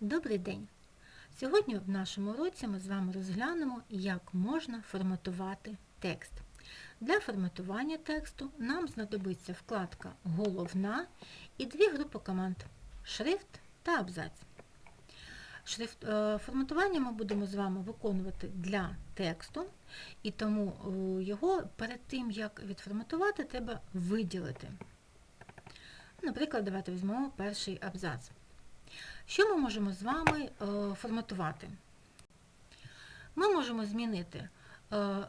Добрий день! Сьогодні в нашому уроці ми з вами розглянемо, як можна форматувати текст. Для форматування тексту нам знадобиться вкладка Головна і дві групи команд Шрифт та абзац. Шрифт, е, форматування ми будемо з вами виконувати для тексту, і тому е, його перед тим, як відформатувати, треба виділити. Наприклад, давайте візьмемо перший абзац. Що ми можемо з вами е, форматувати? Ми можемо змінити е,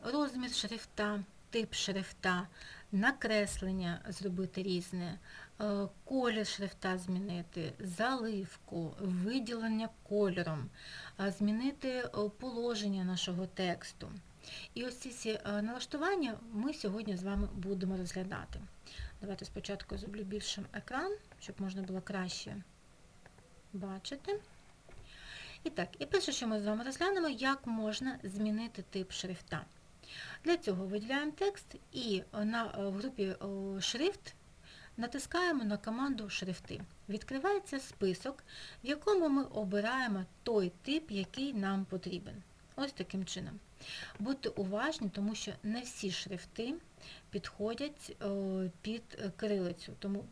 розмір шрифта, тип шрифта, накреслення зробити різне, е, колір шрифта змінити, заливку, виділення кольором, змінити положення нашого тексту. І ось ці всі налаштування ми сьогодні з вами будемо розглядати. Давайте спочатку зроблю більшим екран, щоб можна було краще бачити. І так, і перше, що ми з вами розглянемо, як можна змінити тип шрифта. Для цього виділяємо текст і на, в групі шрифт натискаємо на команду шрифти. Відкривається список, в якому ми обираємо той тип, який нам потрібен. Ось таким чином. Будьте уважні, тому що не всі шрифти підходять під кирилицю. Тому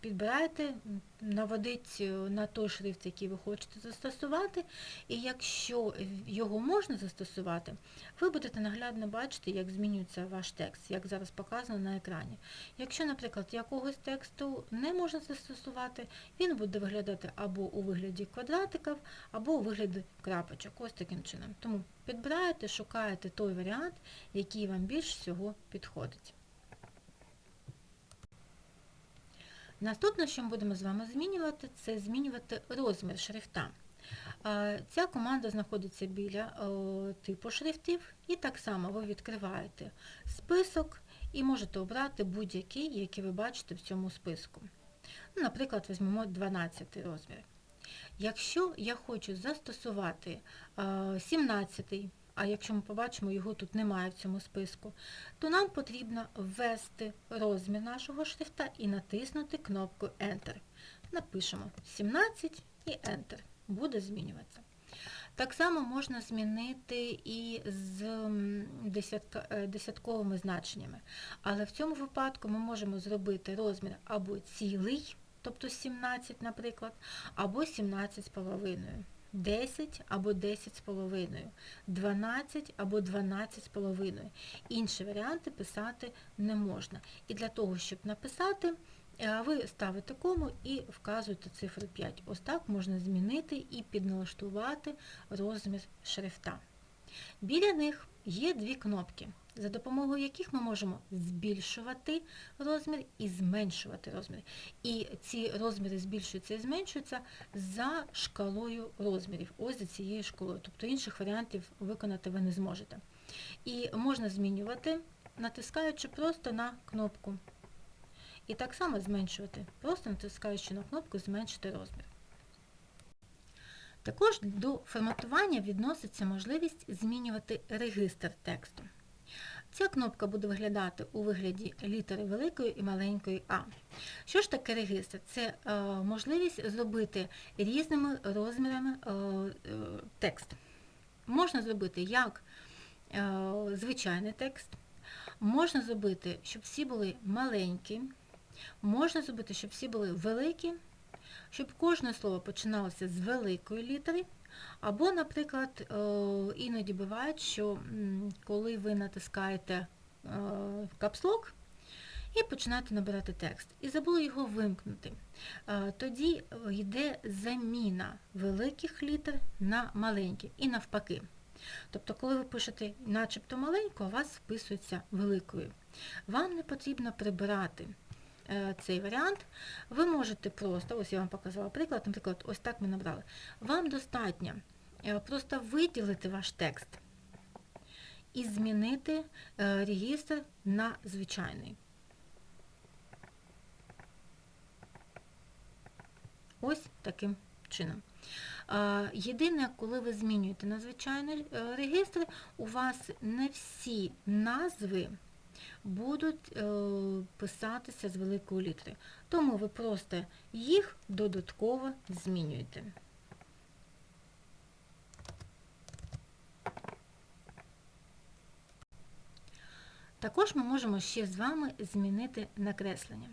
підбирайте, наводіть на той шрифт, який ви хочете застосувати, і якщо його можна застосувати, ви будете наглядно бачити, як змінюється ваш текст, як зараз показано на екрані. Якщо, наприклад, якогось тексту не можна застосувати, він буде виглядати або у вигляді квадратиків, або у вигляді крапочок, ось таким чином. Тому підбираєте, шукаєте той варіант, який вам більш всього підходить. Наступне, що ми будемо з вами змінювати, це змінювати розмір шрифта. Ця команда знаходиться біля типу шрифтів, і так само ви відкриваєте список і можете обрати будь-який, який ви бачите в цьому списку. Наприклад, візьмемо 12 розмір. Якщо я хочу застосувати 17 а якщо ми побачимо, його тут немає в цьому списку, то нам потрібно ввести розмір нашого шрифта і натиснути кнопку Enter. Напишемо 17 і Enter. Буде змінюватися. Так само можна змінити і з десятковими значеннями. Але в цьому випадку ми можемо зробити розмір або цілий, тобто 17, наприклад, або 17,5. 10 або 10,5, 12 або 12,5. Інші варіанти писати не можна. І для того, щоб написати, е, ви ставите кому і вказуєте цифру 5. Ось так можна змінити і підналаштувати розмір шрифта. Біля них є дві кнопки за допомогою яких ми можемо збільшувати розмір і зменшувати розмір. І ці розміри збільшуються і зменшуються за шкалою розмірів, ось за цією шкалою. Тобто інших варіантів виконати ви не зможете. І можна змінювати, натискаючи просто на кнопку. І так само зменшувати, просто натискаючи на кнопку Зменшити розмір. Також до форматування відноситься можливість змінювати регистр тексту. Ця кнопка буде виглядати у вигляді літери великої і маленької А. Що ж таке регістр? Це е, можливість зробити різними розмірами е, е, текст. Можна зробити як е, звичайний текст, можна зробити, щоб всі були маленькі, можна зробити, щоб всі були великі, щоб кожне слово починалося з великої літери. Або, наприклад, е, іноді буває, що коли ви натискаєте е, капслок і починаєте набирати текст, і забули його вимкнути, е, тоді йде заміна великих літер на маленькі і навпаки. Тобто, коли ви пишете начебто маленько, у вас вписується великою. Вам не потрібно прибирати цей варіант, ви можете просто, ось я вам показала приклад, наприклад, ось так ми набрали. Вам достатньо е, просто виділити ваш текст і змінити е, регістр на звичайний. Ось таким чином. Єдине, коли ви змінюєте на звичайний е, регістр, у вас не всі назви будуть е, писатися з великої літери. Тому ви просто їх додатково змінюєте. Також ми можемо ще з вами змінити накреслення.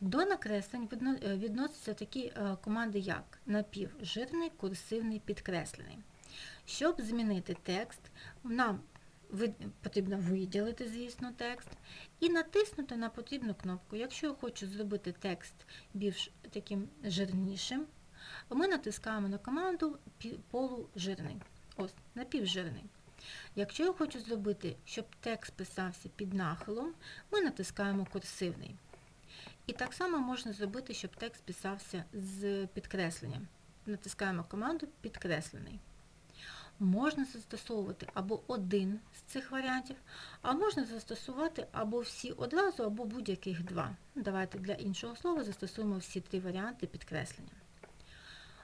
До накреслень е, відносяться такі е, команди, як напівжирний, курсивний, підкреслений. Щоб змінити текст, нам ви- потрібно виділити, звісно, текст і натиснути на потрібну кнопку. Якщо я хочу зробити текст більш таким жирнішим, ми натискаємо на команду полужирний, ось, напівжирний. Якщо я хочу зробити, щоб текст писався під нахилом, ми натискаємо курсивний. І так само можна зробити, щоб текст писався з підкресленням. Натискаємо команду підкреслений. Можна застосовувати або один з цих варіантів, а можна застосувати або всі одразу, або будь-яких два. Давайте для іншого слова застосуємо всі три варіанти підкреслення.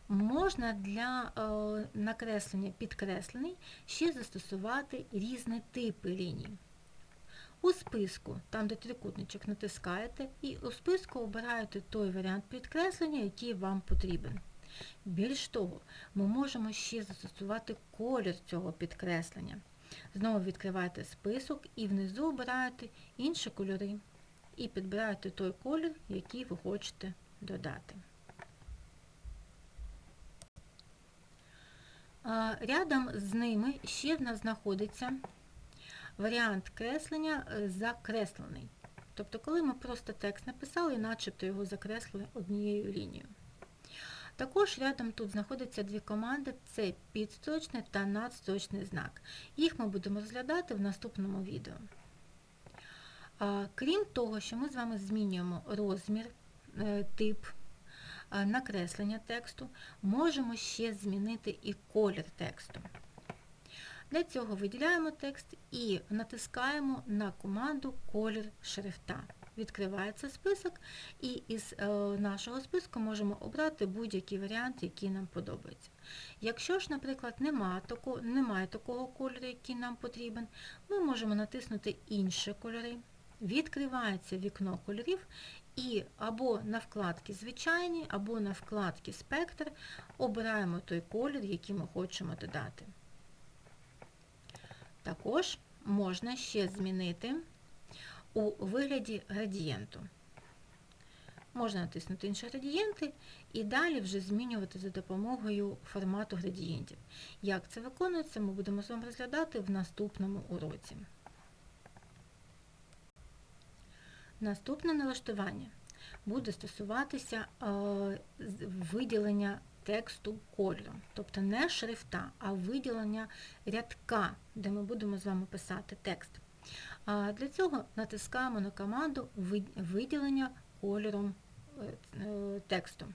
Можна для е, накреслення підкреслений ще застосувати різні типи ліній. У списку, там де трикутничок натискаєте, і у списку обираєте той варіант підкреслення, який вам потрібен. Більш того, ми можемо ще застосувати колір цього підкреслення. Знову відкриваєте список і внизу обираєте інші кольори і підбираєте той колір, який ви хочете додати. Рядом з ними ще в нас знаходиться варіант креслення е, закреслений. Тобто, коли ми просто текст написали начебто його закреслили однією лінією. Також рядом тут знаходяться дві команди це підстрочний та надстрочний знак. Їх ми будемо розглядати в наступному відео. Крім того, що ми з вами змінюємо розмір, е, тип накреслення тексту, можемо ще змінити і колір тексту. Для цього виділяємо текст і натискаємо на команду колір шрифта. Відкривається список, і із е, нашого списку можемо обрати будь-який варіант, який нам подобається. Якщо ж, наприклад, немає такого, немає такого кольору, який нам потрібен, ми можемо натиснути інші кольори. Відкривається вікно кольорів і або на вкладці звичайні, або на вкладці спектр обираємо той колір, який ми хочемо додати. Також можна ще змінити у вигляді градієнту. Можна натиснути інші градієнти і далі вже змінювати за допомогою формату градієнтів. Як це виконується, ми будемо з вами розглядати в наступному уроці. Наступне налаштування буде стосуватися е, виділення тексту кольором, тобто не шрифта, а виділення рядка, де ми будемо з вами писати текст. Для цього натискаємо на команду виділення кольором е, тексту.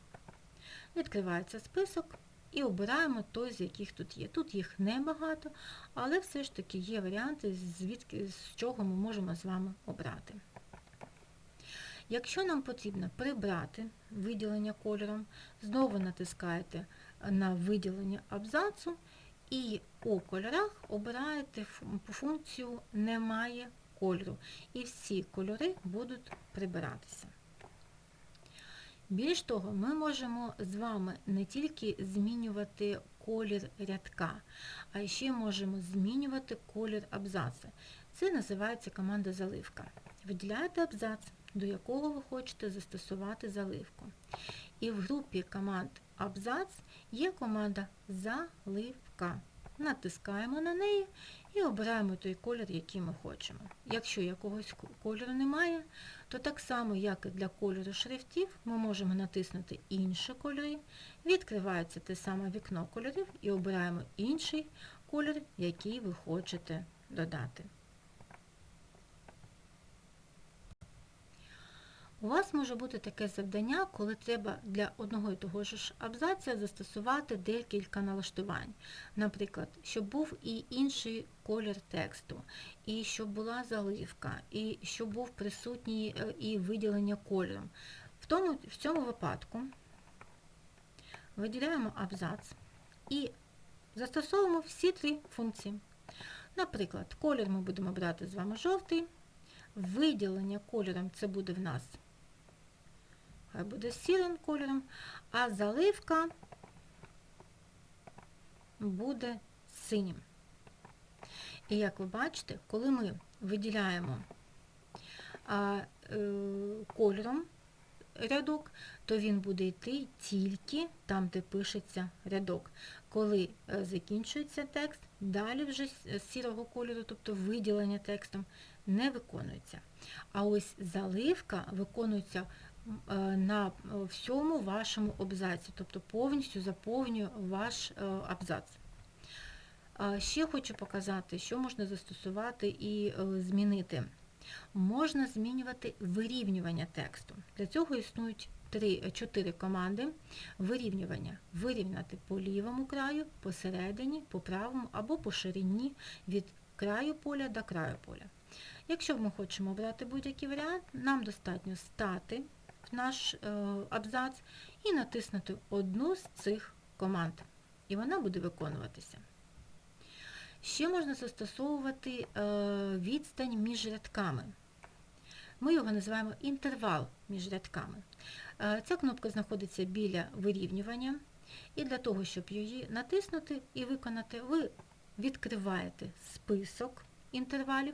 Відкривається список і обираємо той, з яких тут є. Тут їх небагато, але все ж таки є варіанти, звідки, з чого ми можемо з вами обрати. Якщо нам потрібно прибрати виділення кольором, знову натискаєте на виділення абзацу і у кольорах обираєте функцію Немає кольору. І всі кольори будуть прибиратися. Більш того, ми можемо з вами не тільки змінювати колір рядка, а ще можемо змінювати колір абзаца. Це називається команда заливка. Виділяєте абзац, до якого ви хочете застосувати заливку. І в групі команд абзац є команда заливка. Натискаємо на неї і обираємо той колір, який ми хочемо. Якщо якогось кольору немає, то так само, як і для кольору шрифтів, ми можемо натиснути інші кольори, відкривається те саме вікно кольорів і обираємо інший колір, який ви хочете додати. У вас може бути таке завдання, коли треба для одного і того ж абзаця застосувати декілька налаштувань. Наприклад, щоб був і інший колір тексту, і щоб була заливка, і щоб був присутній е, і виділення кольором. В, тому, в цьому випадку виділяємо абзац і застосовуємо всі три функції. Наприклад, колір ми будемо брати з вами жовтий, виділення кольором це буде в нас буде сірим кольором, а заливка буде синім. І як ви бачите, коли ми виділяємо е, кольором рядок, то він буде йти тільки там, де пишеться рядок. Коли е, закінчується текст, далі вже з сірого кольору, тобто виділення текстом, не виконується. А ось заливка виконується е, на всьому вашому абзаці, тобто повністю заповнює ваш е, абзац. Ще хочу показати, що можна застосувати і е, змінити. Можна змінювати вирівнювання тексту. Для цього існують 3-4 команди вирівнювання. Вирівняти по лівому краю, посередині, по правому або по ширині від краю поля до краю поля. Якщо ми хочемо обрати будь-який варіант, нам достатньо стати наш е, абзац і натиснути одну з цих команд. І вона буде виконуватися. Ще можна застосовувати е, відстань між рядками. Ми його називаємо інтервал між рядками. Е, ця кнопка знаходиться біля вирівнювання, і для того, щоб її натиснути і виконати, ви відкриваєте список інтервалів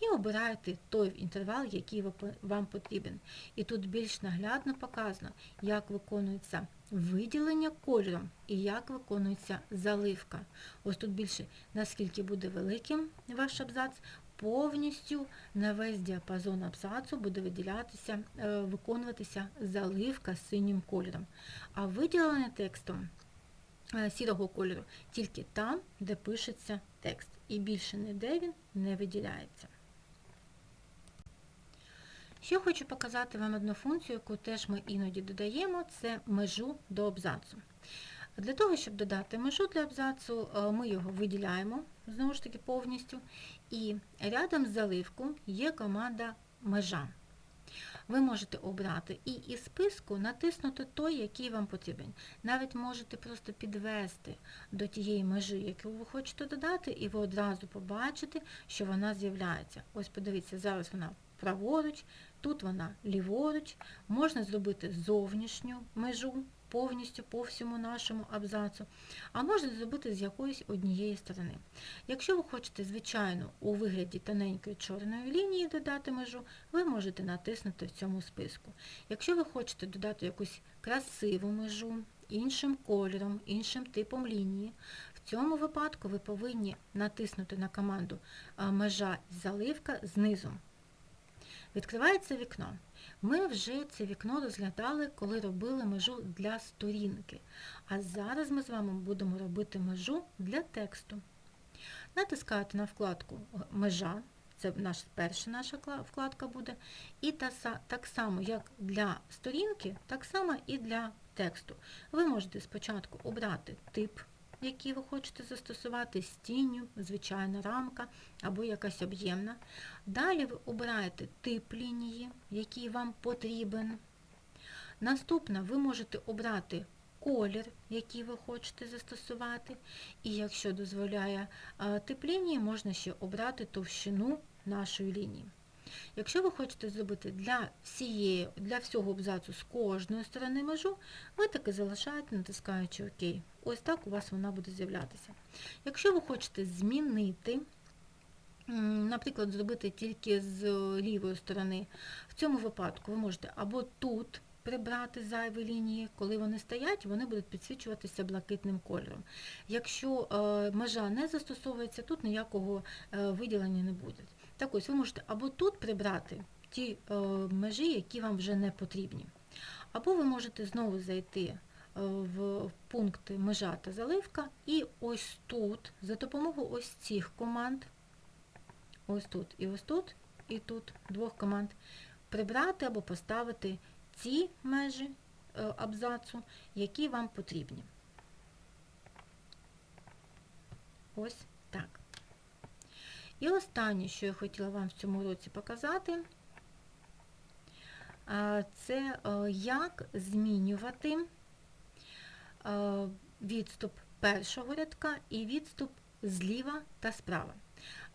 і обираєте той інтервал, який вам потрібен. І тут більш наглядно показано, як виконується виділення кольором і як виконується заливка. Ось тут більше, наскільки буде великим ваш абзац, повністю на весь діапазон абзацу буде е, виконуватися заливка синім кольором. А виділення текстом сірого кольору тільки там, де пишеться текст. І більше ніде він не виділяється. Ще хочу показати вам одну функцію, яку теж ми іноді додаємо, це межу до абзацу. Для того, щоб додати межу для абзацу, е, ми його виділяємо, знову ж таки, повністю, і рядом з заливку є команда межа. Ви можете обрати і із списку натиснути той, який вам потрібен. Навіть можете просто підвести до тієї межі, яку ви хочете додати, і ви одразу побачите, що вона з'являється. Ось подивіться, зараз вона праворуч, тут вона ліворуч, можна зробити зовнішню межу повністю по всьому нашому абзацу, а можна зробити з якоїсь однієї сторони. Якщо ви хочете, звичайно, у вигляді тоненької чорної лінії додати межу, ви можете натиснути в цьому списку. Якщо ви хочете додати якусь красиву межу, іншим кольором, іншим типом лінії, в цьому випадку ви повинні натиснути на команду межа заливка знизу. Відкривається вікно. Ми вже це вікно розглядали, коли робили межу для сторінки. А зараз ми з вами будемо робити межу для тексту. Натискаєте на вкладку Межа, це наш, перша наша вкладка буде. І та, так само, як для сторінки, так само і для тексту. Ви можете спочатку обрати тип які ви хочете застосувати з звичайна рамка або якась об'ємна. Далі ви обираєте тип лінії, який вам потрібен. Наступне ви можете обрати колір, який ви хочете застосувати. І якщо дозволяє тип лінії, можна ще обрати товщину нашої лінії. Якщо ви хочете зробити для всієї, для всього абзацу з кожної сторони межу, ви таки залишаєте, натискаючи ОК. Ось так у вас вона буде з'являтися. Якщо ви хочете змінити, наприклад, зробити тільки з лівої сторони, в цьому випадку ви можете або тут прибрати зайві лінії, коли вони стоять, вони будуть підсвічуватися блакитним кольором. Якщо е, межа не застосовується, тут ніякого е, виділення не буде. Так ось ви можете або тут прибрати ті е, межі, які вам вже не потрібні, або ви можете знову зайти е, в пункти межа та заливка, і ось тут, за допомогою ось цих команд, ось тут і ось тут, і тут двох команд, прибрати або поставити ті межі е, абзацу, які вам потрібні. Ось. І останнє, що я хотіла вам в цьому році показати, це е, як змінювати е, відступ першого рядка і відступ зліва та справа.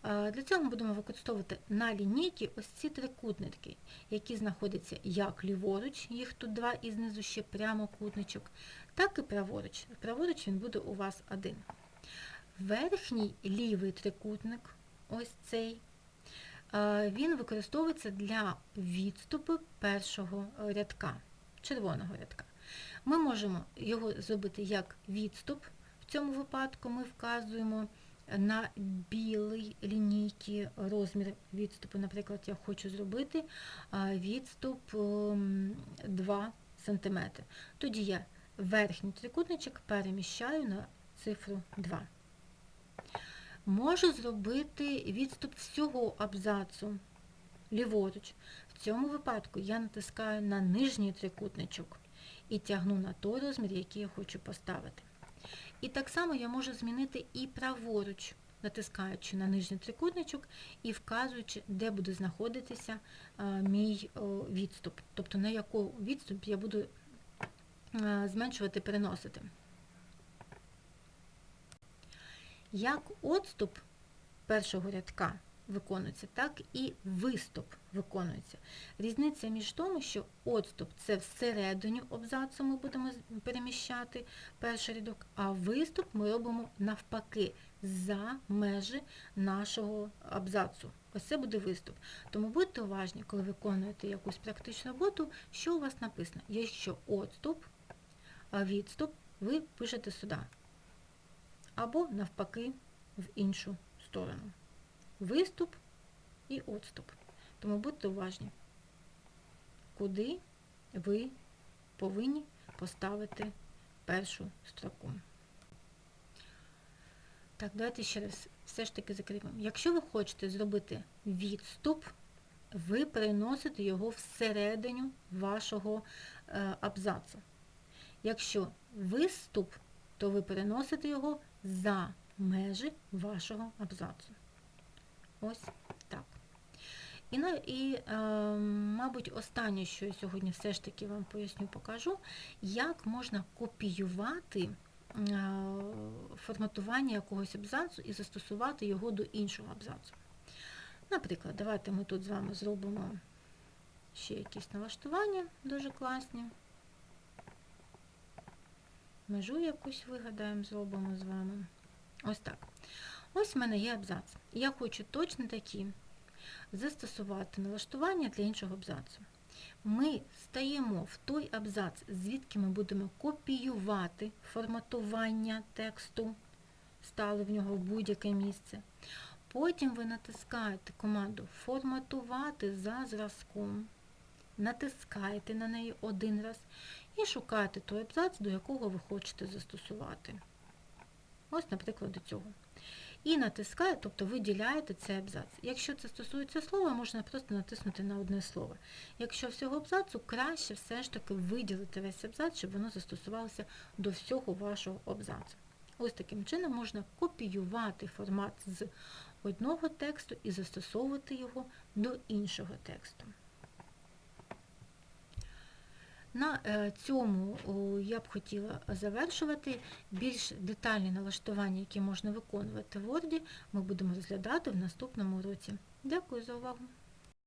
Е, для цього ми будемо використовувати на лінійці ось ці трикутники, які знаходяться як ліворуч, їх тут два і знизу ще прямокутничок, так і праворуч. Праворуч він буде у вас один. Верхній лівий трикутник, ось цей, е, він використовується для відступу першого рядка, червоного рядка. Ми можемо його зробити як відступ. В цьому випадку ми вказуємо на білий лінійки розмір відступу. Наприклад, я хочу зробити е, відступ ем, 2 см. Тоді я верхній трикутничок переміщаю на цифру 2. Можу зробити відступ всього абзацу ліворуч. В цьому випадку я натискаю на нижній трикутничок і тягну на той розмір, який я хочу поставити. І так само я можу змінити і праворуч, натискаючи на нижній трикутничок і вказуючи, де буде знаходитися мій відступ, тобто на яку відступ я буду зменшувати, переносити. Як отступ першого рядка виконується, так і виступ виконується. Різниця між тому, що отступ це всередині абзацу ми будемо переміщати перший рядок, а виступ ми робимо навпаки за межі нашого абзацу. Ось це буде виступ. Тому будьте уважні, коли виконуєте якусь практичну роботу, що у вас написано. Якщо отступ, відступ, ви пишете сюди. Або навпаки в іншу сторону виступ і отступ. Тому будьте уважні, куди ви повинні поставити першу строку. Так, давайте ще раз все ж таки закріпимо. Якщо ви хочете зробити відступ, ви переносите його всередину вашого е, абзацу. Якщо виступ, то ви переносите його за межі вашого абзацу. Ось так. І, і е, мабуть, останнє, що я сьогодні все ж таки вам поясню, покажу, як можна копіювати е, форматування якогось абзацу і застосувати його до іншого абзацу. Наприклад, давайте ми тут з вами зробимо ще якісь налаштування дуже класні. Межу якусь вигадаємо, зробимо з вами. Ось так. Ось в мене є абзац. Я хочу точно такі застосувати налаштування для іншого абзацу. Ми стаємо в той абзац, звідки ми будемо копіювати форматування тексту, стали в нього в будь-яке місце. Потім ви натискаєте команду Форматувати за зразком, натискаєте на неї один раз і шукаєте той абзац, до якого ви хочете застосувати. Ось, наприклад, до цього і натискаєте, тобто виділяєте цей абзац. Якщо це стосується слова, можна просто натиснути на одне слово. Якщо всього абзацу, краще все ж таки виділити весь абзац, щоб воно застосувалося до всього вашого абзацу. Ось таким чином можна копіювати формат з одного тексту і застосовувати його до іншого тексту. На е, цьому я б хотіла завершувати. Більш детальні налаштування, які можна виконувати в Word, ми будемо розглядати в наступному уроці. Дякую за увагу!